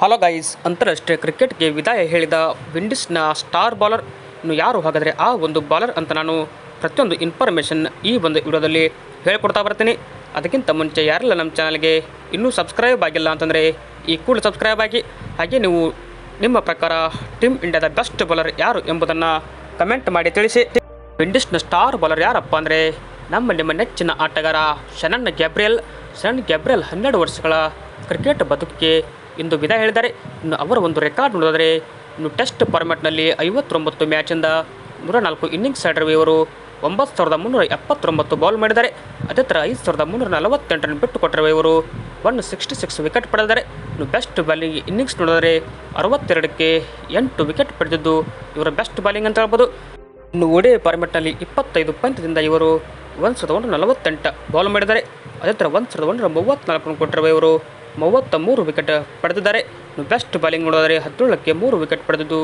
Hello guys ಅಂತಾರಾಷ್ಟ್ರೀಯ ಕ್ರಿಕೆಟ್ಗೆ ವಿದಾಯ ಹೇಳಿದ ವಿಂಡೀಸ್ನ ಸ್ಟಾರ್ ಬಾಲರ್ ಯಾರು ಹಾಗಾದರೆ ಆ ಒಂದು ಬಾಲರ್ ಅಂತ ನಾನು ಪ್ರತಿಯೊಂದು ಇನ್ಫಾರ್ಮೇಷನ್ ಈ ಒಂದು ವಿಡಿಯೋದಲ್ಲಿ ಹೇಳ್ಕೊಡ್ತಾ ಬರ್ತೀನಿ. ಅದಕ್ಕಿಂತ ಮುಂಚೆ ಯಾರೆಲ್ಲ ನಮ್ಮ ಚಾನಲ್ಗೆ ಇನ್ನೂ ಸಬ್ಸ್ಕ್ರೈಬ್ ಆಗಿಲ್ಲ ಅಂತಂದರೆ ಈ ಕೂಡಲೇ ಸಬ್ಸ್ಕ್ರೈಬ್ ಆಗಿ, ಹಾಗೆ ನೀವು ನಿಮ್ಮ ಪ್ರಕಾರ ಟೀಮ್ ಇಂಡಿಯಾದ ಬೆಸ್ಟ್ ಬಾಲರ್ ಯಾರು ಎಂಬುದನ್ನು ಕಮೆಂಟ್ ಮಾಡಿ ತಿಳಿಸಿ. ವಿಂಡೀಸ್ನ ಸ್ಟಾರ್ ಬಾಲರ್ ಯಾರಪ್ಪ ಅಂದರೆ ನಮ್ಮ ನಿಮ್ಮ ನೆಚ್ಚಿನ ಆಟಗಾರ ಶನನ್ ಗ್ಯಾಬ್ರಿಯಲ್ ಶನನ್ ಗ್ಯಾಬ್ರಿಯಲ್ ಹನ್ನೆರಡು ವರ್ಷಗಳ ಕ್ರಿಕೆಟ್ ಬದುಕಿಗೆ ಇಂದು ವಿದಾಯ ಹೇಳಿದ್ದಾರೆ. ಇನ್ನು ಅವರ ಒಂದು ರೆಕಾರ್ಡ್ ನೋಡಿದರೆ, ಇನ್ನು ಟೆಸ್ಟ್ ಫಾರ್ಮ್ಯಾಟ್ನಲ್ಲಿ ಐವತ್ತೊಂಬತ್ತು ಮ್ಯಾಚಿಂದ ನೂರ ನಾಲ್ಕು ಇನ್ನಿಂಗ್ಸ್ ಆಡಿರುವ ಇವರು ಒಂಬತ್ತು ಸಾವಿರದ ಮುನ್ನೂರ ಎಪ್ಪತ್ತೊಂಬತ್ತು ಬಾಲ್ ಮಾಡಿದ್ದಾರೆ. ಅದೇ ಥರ ಐದು ಸಾವಿರದ ಮುನ್ನೂರ ನಲವತ್ತೆಂಟನ್ನು ಬಿಟ್ಟು ಕೊಟ್ಟಿರುವ ಇವರು ಒನ್ ಸಿಕ್ಸ್ಟಿ ಸಿಕ್ಸ್ ವಿಕೆಟ್ ಪಡೆದಿದ್ದಾರೆ. ಇನ್ನು ಬೆಸ್ಟ್ ಬಾಲಿಂಗ್ ಇನ್ನಿಂಗ್ಸ್ ನೋಡಿದರೆ ಅರವತ್ತೆರಡಕ್ಕೆ ಎಂಟು ವಿಕೆಟ್ ಪಡೆದಿದ್ದು ಇವರ ಬೆಸ್ಟ್ ಬಾಲಿಂಗ್ ಅಂತ ಹೇಳ್ಬೋದು. ಇನ್ನು ಒಡೆ ಫಾರ್ಮೆಟ್ನಲ್ಲಿ ಇಪ್ಪತ್ತೈದು ಪಂದ್ಯದಿಂದ ಇವರು ಒಂದು ಸಾವಿರದ ಒಂದು ನಲವತ್ತೆಂಟು ಬೌಲ್ ಮಾಡಿದ್ದಾರೆ. ಅದೇ ಥರ ಒಂದು ಸಾವಿರದ ಒಂಬೈನೂರ ಮೂವತ್ತ್ನಾಲ್ಕನ್ನು ಕೊಟ್ಟಿರುವ ಇವರು ಮೂವತ್ತ ಮೂರು ವಿಕೆಟ್ ಪಡೆದಿದ್ದಾರೆ. ಬೆಸ್ಟ್ ಬಾಲಿಂಗ್ ನೋಡಿದರೆ ಹದಿನೇಳಕ್ಕೆ ಮೂರು ವಿಕೆಟ್ ಪಡೆದಿದ್ದು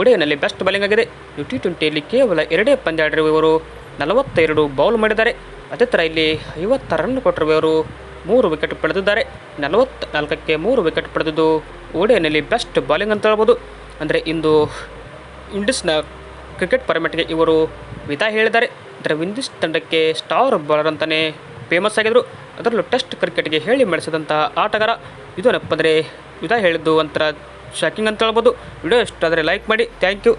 ಒಡೆಯನಲ್ಲಿ ಬೆಸ್ಟ್ ಬಾಲಿಂಗ್ ಆಗಿದೆ. ಟಿ ಟ್ವೆಂಟಿಯಲ್ಲಿ ಕೇವಲ ಎರಡೇ ಪಂದ್ಯ ಆಡಿರುವ ಇವರು ನಲವತ್ತೆರಡು ಬೌಲ್ ಮಾಡಿದ್ದಾರೆ. ಅದೇ ಥರ ಇಲ್ಲಿ ಐವತ್ತು ರನ್ ಕೊಟ್ಟಿರುವ ಇವರು ಮೂರು ವಿಕೆಟ್ ಪಡೆದಿದ್ದಾರೆ. ನಲವತ್ತ್ನಾಲ್ಕಕ್ಕೆ ಮೂರು ವಿಕೆಟ್ ಪಡೆದಿದ್ದು ಒಡೆಯನಲ್ಲಿ ಬೆಸ್ಟ್ ಬಾಲಿಂಗ್ ಅಂತ ಹೇಳ್ಬೋದು. ಅಂದರೆ ಇಂದು ಇಂಡೀಸ್ನ ಕ್ರಿಕೆಟ್ ಪರ್ಮೆಟ್ಗೆ ಇವರು ವಿದಾಯ ಹೇಳಿದ್ದಾರೆ. ಅಂದರೆ ವಿಂಡೀಸ್ ತಂಡಕ್ಕೆ ಸ್ಟಾರ್ ಬಾಲರ್ ಅಂತಲೇ ಫೇಮಸ್ ಆಗಿದ್ದರು ಅದರಲ್ಲೂ ಟೆಸ್ಟ್ ಕ್ರಿಕೆಟ್ಗೆ ಹೇಳಿ ಮಡಿಸಿದಂಥ ಆಟಗಾರ ಇದೇನಪ್ಪ ಅಂದರೆ ವಿದಾಯ ಹೇಳಿದ್ದು ಒಂಥರ ಶಾಕಿಂಗ್ ಅಂತ ಹೇಳ್ಬೋದು. ವಿಡಿಯೋ ಇಷ್ಟ ಆದರೆ ಲೈಕ್ ಮಾಡಿ. Thank you